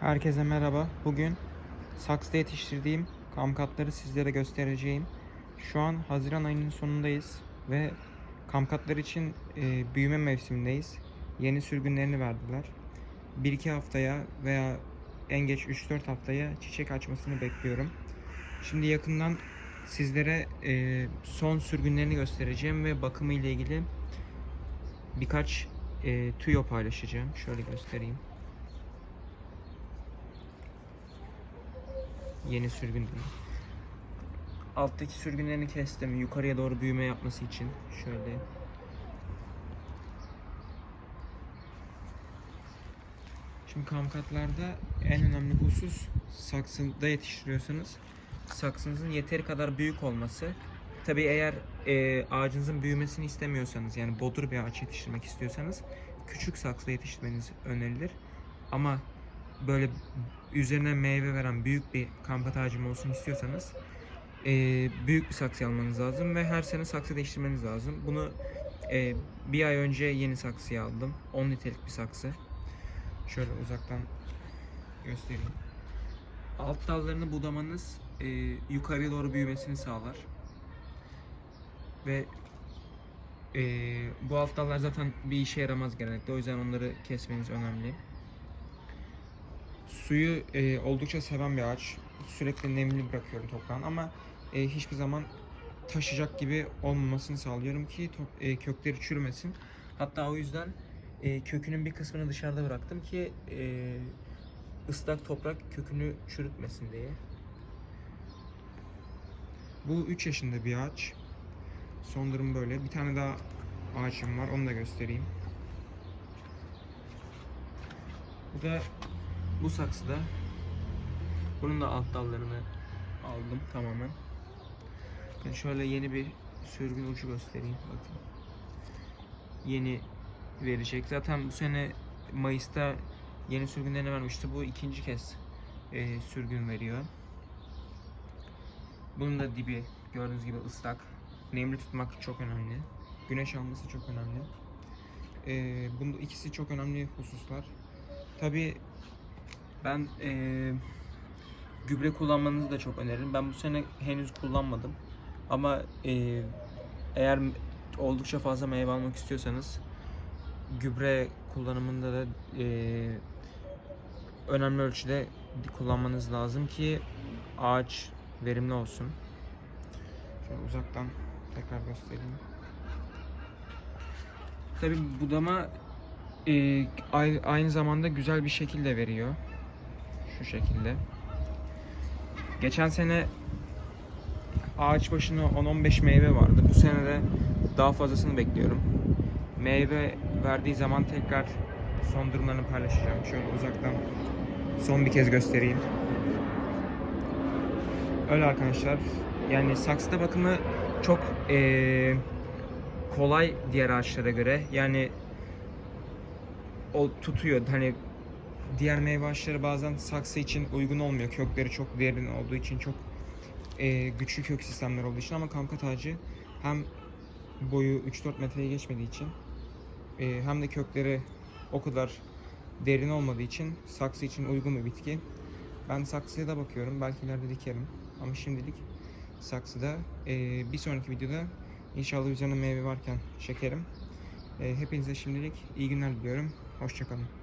Herkese merhaba. Bugün saksıda yetiştirdiğim kamkatları sizlere göstereceğim. Şu an Haziran ayının sonundayız ve kamkatlar için e, büyüme mevsimindeyiz. Yeni sürgünlerini verdiler. 1-2 haftaya veya en geç 3-4 haftaya çiçek açmasını bekliyorum. Şimdi yakından sizlere e, son sürgünlerini göstereceğim ve bakımı ile ilgili birkaç e, tüyo paylaşacağım. Şöyle göstereyim. Yeni sürgün. Alttaki sürgünlerini kestim. Yukarıya doğru büyüme yapması için. Şöyle. Şimdi kamkatlarda en önemli husus saksıda yetiştiriyorsanız saksınızın yeteri kadar büyük olması. Tabii eğer e, ağacınızın büyümesini istemiyorsanız yani bodur bir ağaç yetiştirmek istiyorsanız küçük saksıda yetiştirmeniz önerilir. Ama böyle üzerine meyve veren büyük bir kampat ağacım olsun istiyorsanız e, büyük bir saksı almanız lazım ve her sene saksı değiştirmeniz lazım. Bunu e, bir ay önce yeni saksıya aldım. 10 litrelik bir saksı. Şöyle uzaktan göstereyim. Alt dallarını budamanız e, yukarıya doğru büyümesini sağlar. Ve e, bu alt dallar zaten bir işe yaramaz genellikle. O yüzden onları kesmeniz önemli. Suyu e, oldukça seven bir ağaç. Sürekli nemli bırakıyorum toprağın ama e, hiçbir zaman taşacak gibi olmamasını sağlıyorum ki top, e, kökleri çürümesin. Hatta o yüzden e, kökünün bir kısmını dışarıda bıraktım ki e, ıslak toprak kökünü çürütmesin diye. Bu 3 yaşında bir ağaç. Son durum böyle. Bir tane daha ağaçım var. Onu da göstereyim. Bu da bu saksıda. Bunun da alt dallarını aldım tamamen. Ben şöyle yeni bir sürgün ucu göstereyim. Bakın. Yeni verecek. Zaten bu sene Mayıs'ta yeni sürgünlerini vermişti. Bu ikinci kez e, sürgün veriyor. Bunun da dibi gördüğünüz gibi ıslak. Nemli tutmak çok önemli. Güneş alması çok önemli. E, bunun ikisi çok önemli hususlar. Tabi ben e, gübre kullanmanızı da çok öneririm. Ben bu sene henüz kullanmadım. Ama e, eğer oldukça fazla meyve almak istiyorsanız gübre kullanımında da e, önemli ölçüde kullanmanız lazım ki ağaç verimli olsun. Şöyle uzaktan tekrar göstereyim. Tabi budama e, ay- aynı zamanda güzel bir şekilde veriyor. Şu şekilde. Geçen sene ağaç başına 10-15 meyve vardı. Bu sene de daha fazlasını bekliyorum. Meyve verdiği zaman tekrar son durumlarını paylaşacağım. Şöyle uzaktan son bir kez göstereyim. Öyle arkadaşlar. Yani saksıda bakımı çok eee, kolay diğer ağaçlara göre. Yani o tutuyor. Hani diğer meyve ağaçları bazen saksı için uygun olmuyor. Kökleri çok derin olduğu için çok e, güçlü kök sistemler olduğu için ama kamkat ağacı hem boyu 3-4 metreye geçmediği için e, hem de kökleri o kadar derin olmadığı için saksı için uygun bir bitki. Ben saksıya da bakıyorum. Belki ileride dikerim. Ama şimdilik saksıda. E, bir sonraki videoda inşallah üzerine meyve varken çekerim. E, hepinize şimdilik iyi günler diliyorum. Hoşçakalın.